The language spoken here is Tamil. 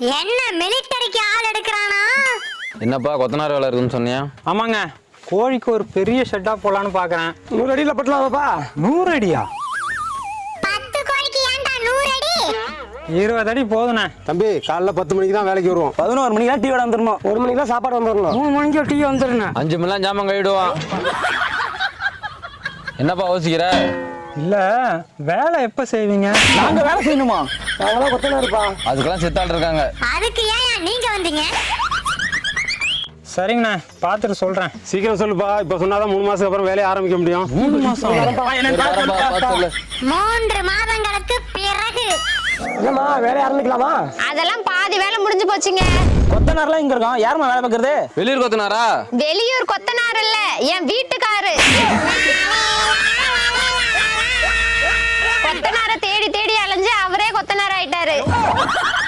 என்ன மிலிட்டரிக்கு ஆள் எடுக்கிறானா? என்னப்பா கொத்தனார் வேலை இருக்குன்னு சொன்னியா? ஆமாங்க. கோழிக்கு ஒரு பெரிய ஷெட்டாக போடலான்னு பார்க்குறேன் நூறு அடியில் பட்டலாமாப்பா? நூறு அடியா? பத்து கோழிக்கு ஏன்டா நூறு அடி? இருபது அடி போதுண்ணே. தம்பி காலைல பத்து மணிக்கு தான் வேலைக்கு வருவோம். பதினோரு மணிக்கு டீ விட வந்துடணும். ஒரு மணிக்கு தான் சாப்பாடு வந்துடணும். மூணு மணிக்கு டீ வந்துடுண்ணே அஞ்சு மணிலாம் ஜாமான் கழிடுவான் என்னப்பா யோசிக்கிற? இல்லை வேலை எப்போ செய்வீங்க? நாங்க வேலை செய்யணுமா? நாங்களாம் கொத்தனா இருப்பா. அதுக்கெல்லாம் சித்தாள் இருக்காங்க. அதுக்கு ஏன் நீங்க வந்தீங்க? சரிங்கண்ணே பார்த்துட்டு சொல்கிறேன் சீக்கிரம் சொல்லுப்பா. இப்போ சொன்னாதான் மூணு மாசத்துக்கு அப்புறம் வேலையை ஆரம்பிக்க முடியும். மூணு சொல்லு. மூன்று மாதங்களுக்கு பிறகு. என்னம்மா வேலையை ஆரம்பிக்கலாமா? அதெல்லாம் பாதி வேலை முடிஞ்சு போச்சுங்க. கொத்தனார்லாம் இங்க இருக்கோம் யாரும்மா வேலை பார்க்கறது? வெளியூர் கொத்தனாரா? வெளியூர் கொத்தனார் இல்ல என் வீட்டுக்காரு Oh!